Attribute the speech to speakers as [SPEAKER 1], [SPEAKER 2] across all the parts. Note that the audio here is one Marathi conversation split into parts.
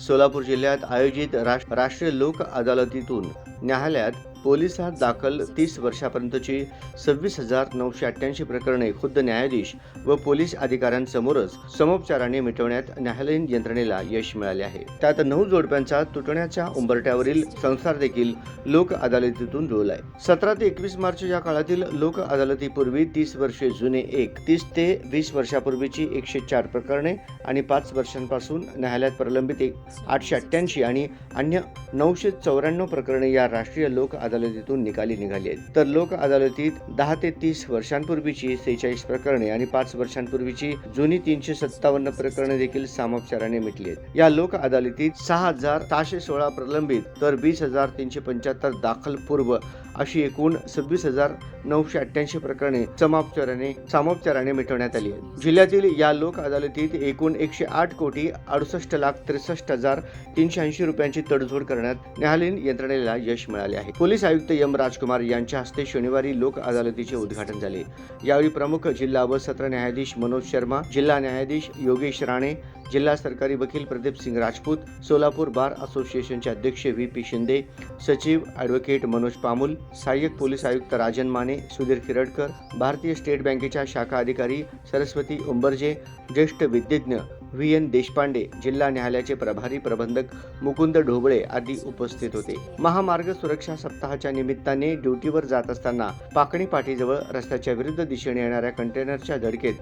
[SPEAKER 1] सोलापूर जिल्ह्यात आयोजित राष्ट्रीय लोक अदालतीतून न्यायालयात पोलिसात दाखल तीस वर्षापर्यंतची सव्वीस हजार नऊशे अठ्ठ्याऐंशी प्रकरणे खुद्द न्यायाधीश व पोलीस अधिकाऱ्यांसमोरच समोपचाराने मिटवण्यात न्यायालयीन यंत्रणेला यश मिळाले आहे. त्यात नऊ जोडप्यांचा तुटण्याच्या उंबरट्यावरील संसार देखील लोक अदालतीतून जुळलाय. सतरा ते एकवीस मार्च या काळातील लोक अदालतीपूर्वी तीस वर्षे जुने एक तीस ते वीस वर्षापूर्वीची एकशे चार प्रकरणे आणि पाच वर्षांपासून न्यायालयात प्रलंबित एक आठशे अठ्ठ्याऐंशी आणि अन्य नऊशे चौऱ्याण्णव प्रकरणे या राष्ट्रीय लोक अदालतीतून निकाली निघाली आहेत. तर लोक अदालतीत दहा ते तीस वर्षांपूर्वीची सेहेचाळीस प्रकरणे आणि पाच वर्षांपूर्वीची जुनी तीनशे सत्तावन्न प्रकरणे देखील सामोपचाराने मिटली आहेत. या लोक अदालतीत सहा हजार सहाशे सोळा प्रलंबित तर वीस हजार तीनशे पंच्याहत्तर दाखल पूर्व अशी एकूण सव्वीस हजार नऊशे अठ्ठ्याऐंशी प्रकरणे समापचाराने सामोपचाराने मिटवण्यात आली आहेत. जिल्ह्यातील या लोक अदालतीत एकूण एकशे आठ कोटी अडुसष्ट लाख त्रेसष्ट हजार तीनशे ऐंशी रुपयांची तडजोड करण्यात न्यायालयीन यंत्रणेला यश मिळाले आहे. पोलीस आयुक्त एम राजकुमार यांच्या हस्ते शनिवारी लोक अदालतीचे उद्घाटन झाले. यावेळी प्रमुख जिल्हा व सत्र न्यायाधीश मनोज शर्मा जिल्हा न्यायाधीश योगेश राणे जिल्हा सरकारी वकील प्रदीप सिंग राजपूत सोलापूर बार असोसिएशनचे अध्यक्ष व्ही पी शिंदे सचिव ॲडव्होकेट मनोज पामुल सहाय्यक पोलीस आयुक्त राजन माने सुधीर किरडकर भारतीय स्टेट बँकेच्या शाखा अधिकारी सरस्वती उंबरजे ज्येष्ठ विद्यज्ञ व्ही. एन. देशपांडे जिल्हा न्यायालयाचे प्रभारी प्रबंधक मुकुंद ढोबळे आदी उपस्थित होते. महामार्ग सुरक्षा सप्ताहाच्या निमित्ताने ड्युटीवर जात असताना पाकणी पाटीजवळ रस्त्याच्या विरुद्ध दिशेने येणाऱ्या कंटेनरच्या धडकेत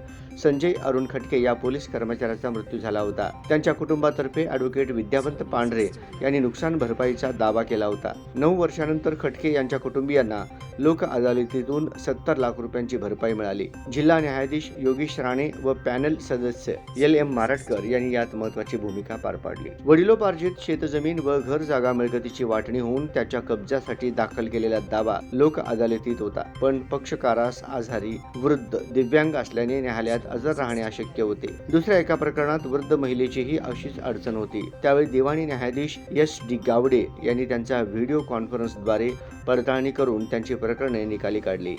[SPEAKER 1] संजय अरुण खटके या पोलीस कर्मचाऱ्याचा मृत्यू झाला होता. त्यांच्या कुटुंबातर्फे ॲडव्होकेट विद्यावंत पांढरे यांनी नुकसान भरपाईचा दावा केला होता. नऊ वर्षानंतर खटके यांच्या कुटुंबियांना लोक अदालतीतून सत्तर लाख रुपयांची भरपाई मिळाली. जिल्हा न्यायाधीश योगेश राणे व पॅनल सदस्य एल. एम. मारटकर यांनी यात महत्वाची भूमिका पार पाडली. वडिलोपार्जित शेतजमीन व घर जागा मिळकतीची वाटणी होऊन त्याच्या कब्जासाठी दाखल केलेला दावा लोक अदालतीत होता. पण पक्षकारास आजारी वृद्ध दिव्यांग असल्याने न्यायालयात हजर राहणे अशक्य होते. दुसऱ्या एका प्रकरणात वृद्ध महिलेचीही अशीच अडचण होती. त्यावेळी दिवाणी न्यायाधीश एस डी गावडे यांनी त्यांचा व्हिडिओ कॉन्फरन्सद्वारे पडताळणी करून त्यांची प्रकरणे निकाली काढली.